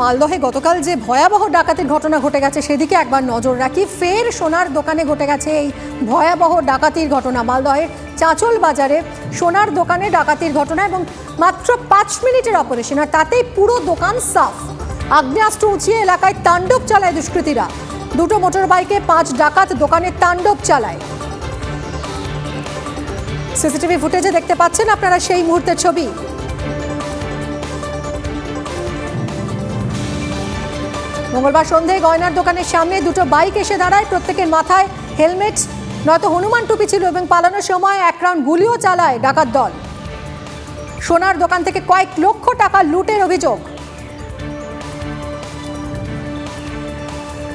মালদহে গতকাল যে ভয়াবহ ডাকাতির ঘটনা ঘটে গেছে, সেদিকে একবার নজর রাখি। ফের সোনার দোকানে ঘটে গেছে এই ভয়াবহ ডাকাতির ঘটনা। মালদহের চাঁচল বাজারে সোনার দোকানে ডাকাতির ঘটনা এবং মাত্র পাঁচ মিনিটের অপারেশন, আর তাতেই পুরো দোকান সাফ। আগ্নেয়াস্ত্র উঁচিয়ে এলাকায় তাণ্ডব চালায় দুষ্কৃতীরা। দুটো মোটর বাইকে পাঁচ ডাকাত দোকানে তাণ্ডব চালায়। সিসিটিভি ফুটেজে দেখতে পাচ্ছেন আপনারা সেই মুহূর্তের ছবি। মঙ্গলবার সন্ধ্যায় গয়নার দোকানের সামনে দুটো বাইক এসে দাঁড়ায়। প্রত্যেকের মাথায় হেলমেট, নয়তো হনুমান টুপি ছিল এবং পালানোর সময় এক রাউন্ড গুলিও চালায় ডাকাত দল। সোনার দোকান থেকে কয়েক লক্ষ টাকা লুটের অভিযোগ।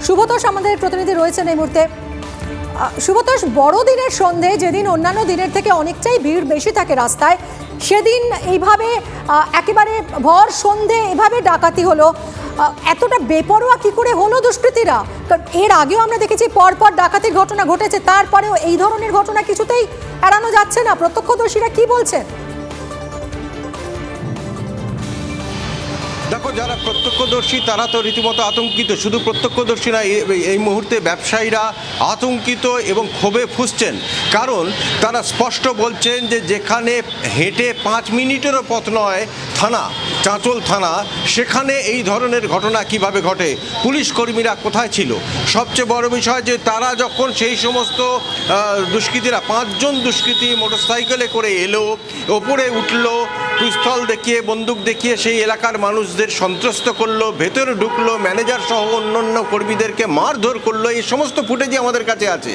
শুভতোষ আমাদের প্রতিনিধি রয়েছেন এই মুহূর্তে। শুভতোষ বড়দিনের সন্ধে, যেদিন অন্যান্য দিনের থেকে অনেকটাই ভিড় বেশি থাকে রাস্তায়, সেদিন এইভাবে একেবারে ভর সন্ধে এভাবে ডাকাতি হলো। এতটা বেপরোয়া কি করে হলো দুষ্কৃতীরা? কারণ এর আগেও আমরা দেখেছি পরপর ডাকাতির ঘটনা ঘটেছে, তারপরেও এই ধরনের ঘটনা কিছুতেই এড়ানো যাচ্ছে না। প্রত্যক্ষদর্শীরা কি বলছেন? যারা প্রত্যক্ষদর্শী, তারা তো রীতিমতো আতঙ্কিত। শুধু প্রত্যক্ষদর্শী না এই- মুহূর্তে ব্যবসায়ীরা আতঙ্কিত এবং ক্ষোভে ফুসছেন। কারণ তারা স্পষ্ট বলছেন যে যেখানে হেঁটে পাঁচ মিনিটেরও পথ নয়, থানা, চাঁচল থানা, সেখানে এই ধরনের ঘটনা কীভাবে ঘটে, পুলিশ কর্মীরা কোথায় ছিল? সবচেয়ে বড় বিষয় যে তারা যখন সেই সমস্ত দুষ্কৃতীরা, পাঁচজন দুষ্কৃতী মোটরসাইকেলে করে এলো, ওপরে উঠল পিস্তল দেখিয়ে, বন্দুক দেখিয়ে সেই এলাকার মানুষদের সন্ত্রস্ত করল, ভেতরে ঢুকলো ম্যানেজার সহ অন্যান্য কর্মীদেরকে মারধর করল, এই সমস্ত ফুটেজই আমাদের কাছে আছে।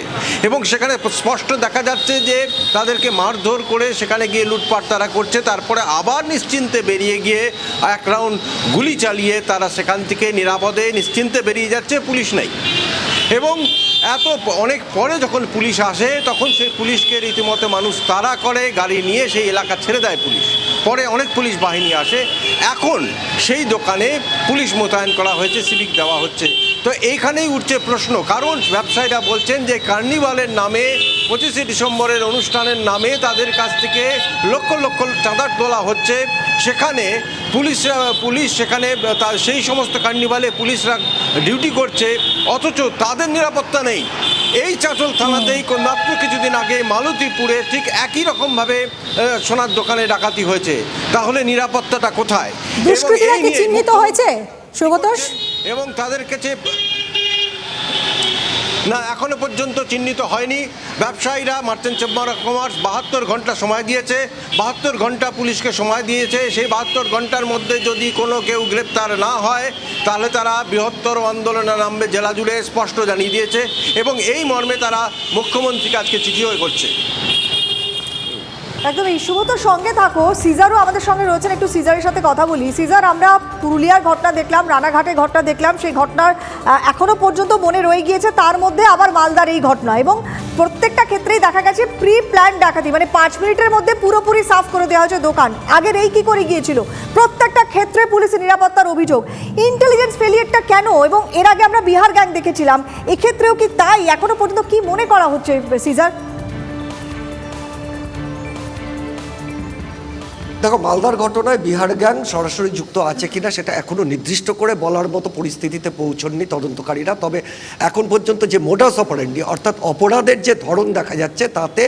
এবং সেখানে স্পষ্ট দেখা যাচ্ছে যে তাদেরকে মারধর করে সেখানে গিয়ে লুটপাট তারা করছে, তারপরে আবার নিশ্চিন্তে বেরিয়ে গিয়ে এক রাউন্ড গুলি চালিয়ে তারা সেখান থেকে নিরাপদে নিশ্চিন্তে বেরিয়ে যাচ্ছে, পুলিশ নাই। এবং এত অনেক পরে যখন পুলিশ আসে, তখন সেই পুলিশকে রীতিমতো মানুষ তাড়া করে, গাড়ি নিয়ে সেই এলাকা ছেড়ে দেয় পুলিশ। পরে অনেক পুলিশ বাহিনী আসে। এখন সেই দোকানে পুলিশ মোতায়েন করা হয়েছে, সিভিক দেওয়া হচ্ছে। তো এইখানেই উঠছে প্রশ্ন, কারণ ব্যবসায়ীরা বলছেন যে কার্নিভালের নামে, পঁচিশে ডিসেম্বরের অনুষ্ঠানের নামে তাদের কাছ থেকে লক্ষ লক্ষ চাঁদার তোলা হচ্ছে। সেখানে পুলিশরা, পুলিশ সেখানে সেই সমস্ত কার্নিভালে পুলিশরা ডিউটি করছে, অথচ তাদের নিরাপত্তা নেই। এই চাটল থানাতেই মাত্র কিছুদিন আগে মালতীপুরে ঠিক একই রকমভাবে সোনার দোকানে ডাকাতি হয়েছে। তাহলে নিরাপত্তাটা কোথায়? চিহ্নিত হয়েছে শুভতোষ এবং তাদের কাছে না এখনও পর্যন্ত চিহ্নিত হয়নি। ব্যবসায়ীরা মার্চেন্ট চেম্বার অফ কমার্স বাহাত্তর ঘণ্টা সময় দিয়েছে। বাহাত্তর ঘণ্টা পুলিশকে সময় দিয়েছে। সেই বাহাত্তর ঘণ্টার মধ্যে যদি কোনো কেউ গ্রেপ্তার না হয়, তাহলে তারা বৃহত্তর আন্দোলনে নামবে জেলা জুড়ে, স্পষ্ট জানিয়ে দিয়েছে। এবং এই মর্মে তারা মুখ্যমন্ত্রীকে আজকে চিঠিও করছে। একদম এই শুভতোর সঙ্গে থাকো। সিজারও আমাদের সঙ্গে রয়েছেন একটু সিজারের সাথে কথা বলি। সিজার আমরা পুরুলিয়ার ঘটনা দেখলাম রানাঘাটের ঘটনা দেখলাম সেই ঘটনার আহ, এখনও পর্যন্ত মনে রয়ে গিয়েছে তার মধ্যে আবার মালদার এই ঘটনা। এবং প্রত্যেকটা ক্ষেত্রেই দেখা গেছে প্রি প্ল্যান ডাকাতি মানে পাঁচ মিনিটের মধ্যে পুরোপুরি সাফ করে দেওয়া হয়েছে দোকান। আগের এই কি করে গিয়েছিল? প্রত্যেকটা ক্ষেত্রে পুলিশের নিরাপত্তার অভিযোগ। ইন্টেলিজেন্স ফেলিয়ারটা কেন? এবং এর আগে আমরা বিহার গ্যাং দেখেছিলাম। এক্ষেত্রেও কি তাই? এখনও পর্যন্ত কি মনে করা হচ্ছে সিজার? দেখো, মালদার ঘটনায় বিহার গ্যাং সরাসরি যুক্ত আছে কিনা সেটা এখনও নির্দিষ্ট করে বলার মতো পরিস্থিতিতে পৌঁছননি তদন্তকারীরা। তবে এখন পর্যন্ত যে মোডাস অপারেন্ডি অর্থাৎ অপরাধের যে ধরন দেখা যাচ্ছে, তাতে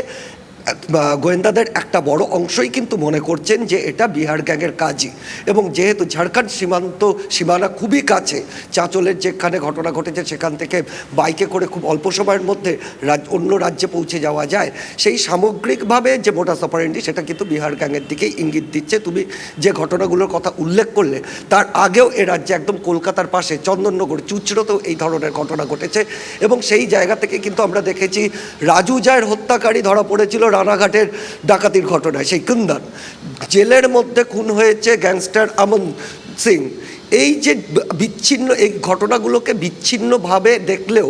গোয়েন্দাদের একটা বড় অংশই কিন্তু মনে করছেন যে এটা বিহার গ্যাংয়ের কাজই। এবং যেহেতু ঝাড়খণ্ড সীমান্ত সীমানা খুবই কাছে, চাঁচলের যেখানে ঘটনা ঘটেছে সেখান থেকে বাইকে করে খুব অল্প সময়ের মধ্যে রাজ, অন্য রাজ্যে পৌঁছে যাওয়া যায়, সেই সামগ্রিকভাবে যে মোটাস অপারেন্ডি সেটা কিন্তু বিহার গ্যাংয়ের দিকেই ইঙ্গিত দিচ্ছে। তুমি যে ঘটনাগুলোর কথা উল্লেখ করলে, তার আগেও এ রাজ্যে একদম কলকাতার পাশে চন্দননগর, চুচড়োতেও এই ধরনের ঘটনা ঘটেছে। এবং সেই জায়গা থেকে কিন্তু আমরা দেখেছি রাজু জায়ের হত্যাকারী ধরা পড়েছিল রানাঘাটের ডাকাতির ঘটনায়। সেই কুন্দন। জেলের মধ্যে খুন হয়েছে গ্যাংস্টার আমন সিং। এই যে বিচ্ছিন্ন, এই ঘটনাগুলোকে বিচ্ছিন্নভাবে দেখলেও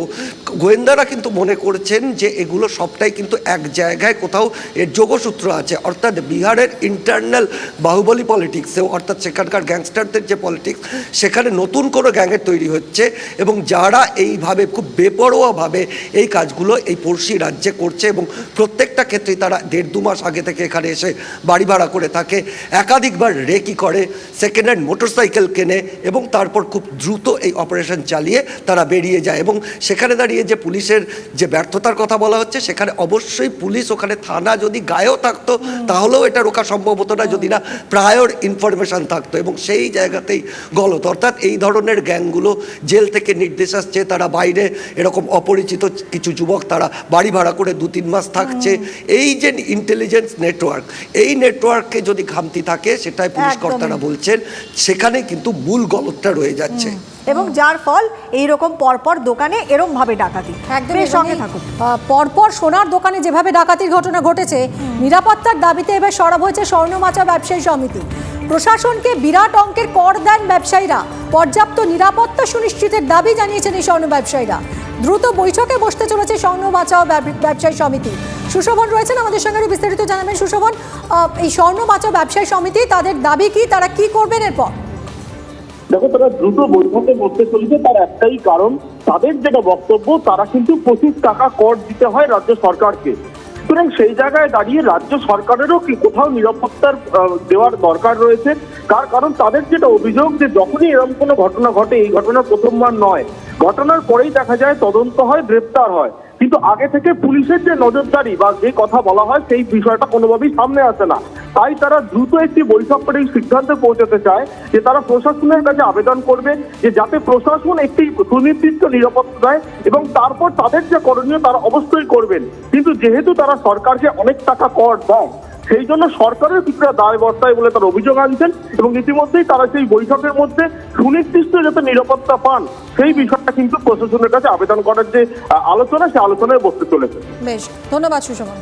গোয়েন্দারা কিন্তু মনে করছেন যে এগুলো সবটাই কিন্তু এক জায়গায় কোথাও এর যোগসূত্র আছে। অর্থাৎ বিহারের ইন্টারনাল বাহুবলী পলিটিক্সেও অর্থাৎ সেখানকার গ্যাংস্টারদের যে পলিটিক্স সেখানে নতুন কোনো গ্যাংয়ের তৈরি হচ্ছে এবং যারা এইভাবে খুব বেপরোয়াভাবে এই কাজগুলো এই পড়শি রাজ্যে করছে এবং প্রত্যেকটা ক্ষেত্রেই তারা দেড় দু মাস আগে থেকে এখানে এসে বাড়ি ভাড়া করে থাকে, একাধিকবার রেকি করে সেকেন্ড হ্যান্ড মোটরসাইকেল কেনে এবং তারপর খুব দ্রুত এই অপারেশন চালিয়ে তারা বেরিয়ে যায় এবং সেখানে দাঁড়িয়ে যে পুলিশের যে ব্যর্থতার কথা বলা হচ্ছে সেখানে অবশ্যই পুলিশ ওখানে থানা যদি গায়েও থাকতো তাহলেও এটা রোকা সম্ভব হতো না যদি না প্রায়র ইনফরমেশন থাকতো এবং সেই জায়গাতেই গলত। অর্থাৎ এই ধরনের গ্যাংগুলো জেল থেকে নির্দেশ আসছে তারা বাইরে এরকম অপরিচিত কিছু যুবক তারা বাড়ি ভাড়া করে দু তিন মাস থাকছে। এই যে ইন্টেলিজেন্স নেটওয়ার্ক এই নেটওয়ার্কে যদি ঘামতি থাকে সেটাই পুলিশ কর্তারা বলছেন সেখানে কিন্তু মূল গলতটা রয়ে যাচ্ছে। এবং যার ফল এইরকম পরপর দোকানে এরম ভাবে ডাকাতি। একদম সঙ্গে থাকুন। পরপর সোনার দোকানে যেভাবে ডাকাতির ঘটনা ঘটেছে নিরাপত্তার দাবিতে এবার সরব হয়েছে স্বর্ণমাচা ব্যবসায়ী সমিতি। প্রশাসনকে বিরাট অঙ্কের কর দেন ব্যবসায়ীরা। পর্যাপ্ত নিরাপত্তা সুনিশ্চিতের দাবি জানিয়েছেন এই স্বর্ণ ব্যবসায়ীরা। দ্রুত বৈঠকে বসতে চলেছে স্বর্ণ বাঁচাও ব্যবসায়ী সমিতি। সুশোভন রয়েছেন আমাদের সঙ্গে বিস্তারিত জানাবেন। সুশোভন এই স্বর্ণ বাঁচাও ব্যবসায়ী সমিতি তাদের দাবি কি তারা কি করবেন এরপর? দেখো, তারা দ্রুত বৈঠকে বসতে চলেছে তার একটাই কারণ, তাদের যেটা বক্তব্য, তারা কিন্তু পঁচিশ টাকা কর দিতে হয় রাজ্য সরকারকে। সুতরাং সেই জায়গায় দাঁড়িয়ে রাজ্য সরকারেরও কি কোথাও নিরাপত্তার দেওয়ার দরকার রয়েছে? তার কারণ, তাদের যেটা অভিযোগ যে যখনই এরকম কোনো ঘটনা ঘটে, এই ঘটনা প্রথমবার নয়। ঘটনার পরেই দেখা যায় তদন্ত হয়, গ্রেপ্তার হয়। কিন্তু আগে থেকে পুলিশের যে নজরদারি বা যে কথা বলা হয়, সেই বিষয়টা কোনোভাবেই সামনে আসে না। তাই তারা দ্রুত একটি বৈঠক করে এই সিদ্ধান্তে পৌঁছাতে চায় যে তারা প্রশাসনের কাছে আবেদন করবে যে যাতে প্রশাসন একটি সুনির্দিষ্ট নিরাপত্তা দেয় এবং তারপর তাদের যে করণীয় তারা অবশ্যই করবেন। কিন্তু যেহেতু তারা সরকারকে অনেক টাকা কর দেয় সেই জন্য সরকারের কিছুটা দায় বর্তায় বলে তার অভিযোগ আনছেন এবং ইতিমধ্যেই তারা সেই বৈঠকের মধ্যে সুনির্দিষ্ট যাতে নিরাপত্তা পান, সেই বিষয়টা কিন্তু প্রশাসনের কাছে আবেদন করার যে আলোচনা, সে আলোচনায় বসতে চলেছে। বেশ, ধন্যবাদ সুশোভন